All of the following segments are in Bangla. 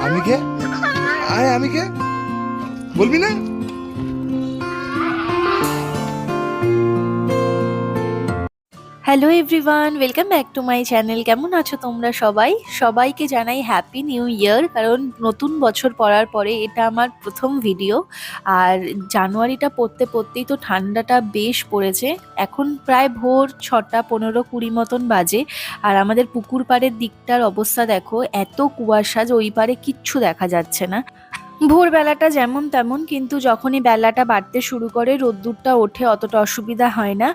আমি কে? আয় আমি কে? বলবি না? Hello everyone welcome back to my channel কেমন আছো তোমরা সবাই? সবাইকে জানাই হ্যাপি নিউ ইয়ার কারণ নতুন বছর পড়ার পরে এটা আমার প্রথম ভিডিও আর জানুয়ারিটা পড়তে পড়তেই তো ঠান্ডাটা বেশ পড়েছে। এখন প্রায় ভোর ছটা পনেরো কুড়ি মতন বাজে। আর আমাদের পুকুর পাড়ের দিকটার অবস্থা দেখো, এত কুয়াশা যে ওই পারে কিচ্ছু দেখা যাচ্ছে না। ভোরবেলাটা যেমন তেমন, কিন্তু যখনই বেলাটা বাড়তে শুরু করে, রোদ্দুরটা ওঠে অতটা অসুবিধা হয় না।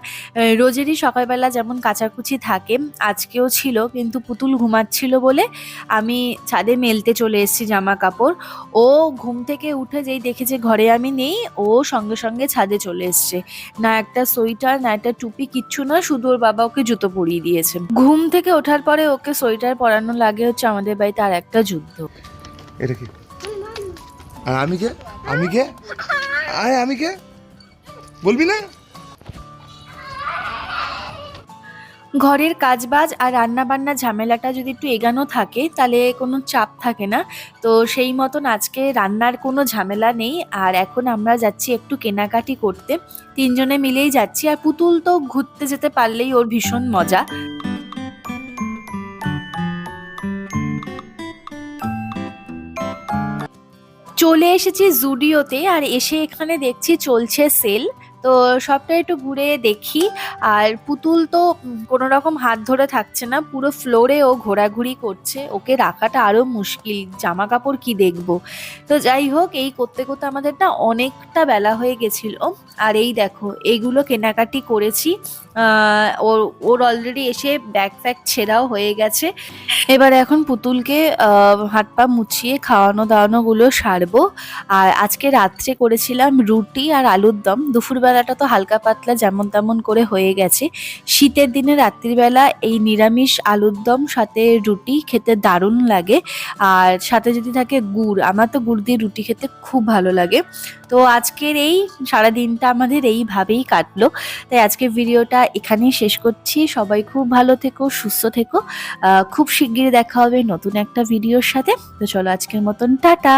রোজেরই সকালবেলা যেমন কাচাকুচি থাকে, আজকেও ছিল, কিন্তু পুতুল ঘুমাচ্ছিল বলে আমি ছাদে মেলতে চলে এসেছি জামা কাপড় ও ঘুম থেকে উঠে যেই দেখেছে ঘরে আমি নেই, ও সঙ্গে সঙ্গে ছাদে চলে এসছে। না একটা সোয়েটার, না একটা টুপি, কিচ্ছু না, শুধু ওর বাবা ওকে জুতো পরিয়ে দিয়েছে। ঘুম থেকে ওঠার পরে ওকে সোয়েটার পরানো লাগে হচ্ছে আমাদের বাড়িতে আর একটা যুদ্ধ। এটা কি? আর আমি কে? আমি কে? আয়, আমি কে? বলবি না? ঘরের কাজবাজ আর রান্না বান্না ঝামেলাটা যদি একটু এগানো থাকে, তাহলে কোনো চাপ থাকে না। তো সেই মতন আজকে রান্নার কোনো ঝামেলা নেই। আর এখন আমরা যাচ্ছি একটু কেনাকাটি করতে। তিনজনে মিলেই যাচ্ছি। আর পুতুল তো ঘুরতে যেতে পারলেই ওর ভীষণ মজা। চলে এসেছি জুডিওতে আর এসে এখানে দেখছি চলছে সেল। তো সবটা একটু ঘুরে দেখি। আর পুতুল তো কোনো রকম হাত ধরে থাকছে না, পুরো ফ্লোরে ও ঘোরাঘুরি করছে। ওকে রাখাটা আরও মুশকিল জামা কাপড় কি দেখব? তো যাই হোক, এই করতে করতে আমাদের না অনেকটা বেলা হয়ে গেছিল। আর এই দেখো এইগুলো কেনাকাটি করেছি। ওর ওর অলরেডি এসে ব্যাগ ফ্যাগ ছেঁড়াও হয়ে গেছে। এবার এখন পুতুলকে হাত পা মুছিয়ে খাওয়ানো দাওয়ানোগুলো সারবো। আর আজকে রাত্রে করেছিলাম রুটি আর আলুর দম। দুপুরবেলাটা তো হালকা পাতলা যেমন তেমন করে হয়ে গেছে। শীতের দিনে রাত্রিবেলা এই নিরামিষ আলুর দম, সাথে রুটি খেতে দারুণ লাগে। আর সাথে যদি থাকে গুড়, আমার তো গুড় দিয়ে রুটি খেতে খুব ভালো লাগে। তো আজকের এই সারা দিনটা আমাদের এইভাবেই কাটলো। তাই আজকের ভিডিওটা এখানেই শেষ করছি। সবাই খুব ভালো থেকো, সুস্থ থেকো। খুব শিগগিরই দেখা হবে নতুন একটা ভিডিওর সাথে। তো চলো আজকের মতন, টাটা!